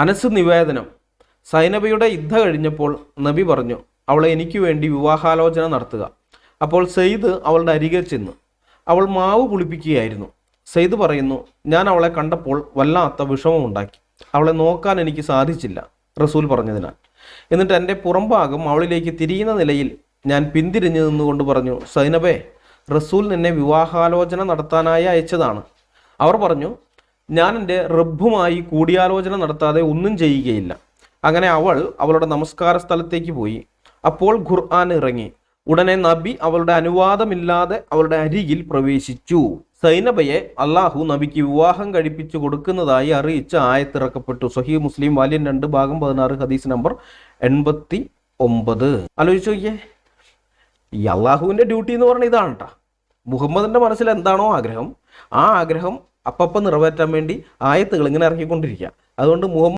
അനസ് നിവേദനം. സൈനബയുടെ യുദ്ധ കഴിഞ്ഞപ്പോൾ നബി പറഞ്ഞു അവളെ എനിക്ക് വേണ്ടി വിവാഹാലോചന നടത്തുക. അപ്പോൾ സെയ്ദ് അവളുടെ അരികെ ചെന്ന്. അവൾ മാവ് പുളിപ്പിക്കുകയായിരുന്നു. സെയ്ദ് പറയുന്നു ഞാൻ അവളെ കണ്ടപ്പോൾ വല്ലാത്ത വിഷമമുണ്ടാക്കി അവളെ നോക്കാൻ എനിക്ക് സാധിച്ചില്ല റസൂൽ പറഞ്ഞതിനാൽ. എന്നിട്ട് എന്റെ പുറംഭാഗം അവളിലേക്ക് തിരിയുന്ന നിലയിൽ ഞാൻ പിന്തിരിഞ്ഞു നിന്നുകൊണ്ട് പറഞ്ഞു സൈനബേ റസൂൽ നിന്നെ വിവാഹാലോചന നടത്താനായി അയച്ചതാണ്. അവർ പറഞ്ഞു ഞാൻ എന്റെ റബ്ബുമായി കൂടിയാലോചന നടത്താതെ ഒന്നും ചെയ്യുകയില്ല. അങ്ങനെ അവൾ അവളുടെ നമസ്കാര സ്ഥലത്തേക്ക് പോയി. അപ്പോൾ ഖുർആൻ ഇറങ്ങി. ഉടനെ നബി അവളുടെ അനുവാദമില്ലാതെ അവളുടെ അരികിൽ പ്രവേശിച്ചു. സൈനബയെ അള്ളാഹു നബിക്ക് വിവാഹം കഴിപ്പിച്ചു കൊടുക്കുന്നതായി അറിയിച്ച ആയത്തിറക്കപ്പെട്ടു. സഹീ മുസ്ലിം വാല്യം രണ്ട് ഭാഗം പതിനാറ് ഹദീസ് നമ്പർ എൺപത്തി ഒമ്പത് ആലോചിച്ച് നോക്കിയേ. ഈ അള്ളാഹുവിന്റെ ഡ്യൂട്ടി എന്ന് പറഞ്ഞാൽ ഇതാണ് കേട്ടോ മുഹമ്മദിന്റെ മനസ്സിൽ എന്താണോ ആഗ്രഹം? ആ ആഗ്രഹം അപ്പപ്പം നിറവേറ്റാൻ വേണ്ടി ആയത്തുകൾ ഇങ്ങനെ ഇറക്കിക്കൊണ്ടിരിക്കുക. അതുകൊണ്ട് മുഹമ്മദ്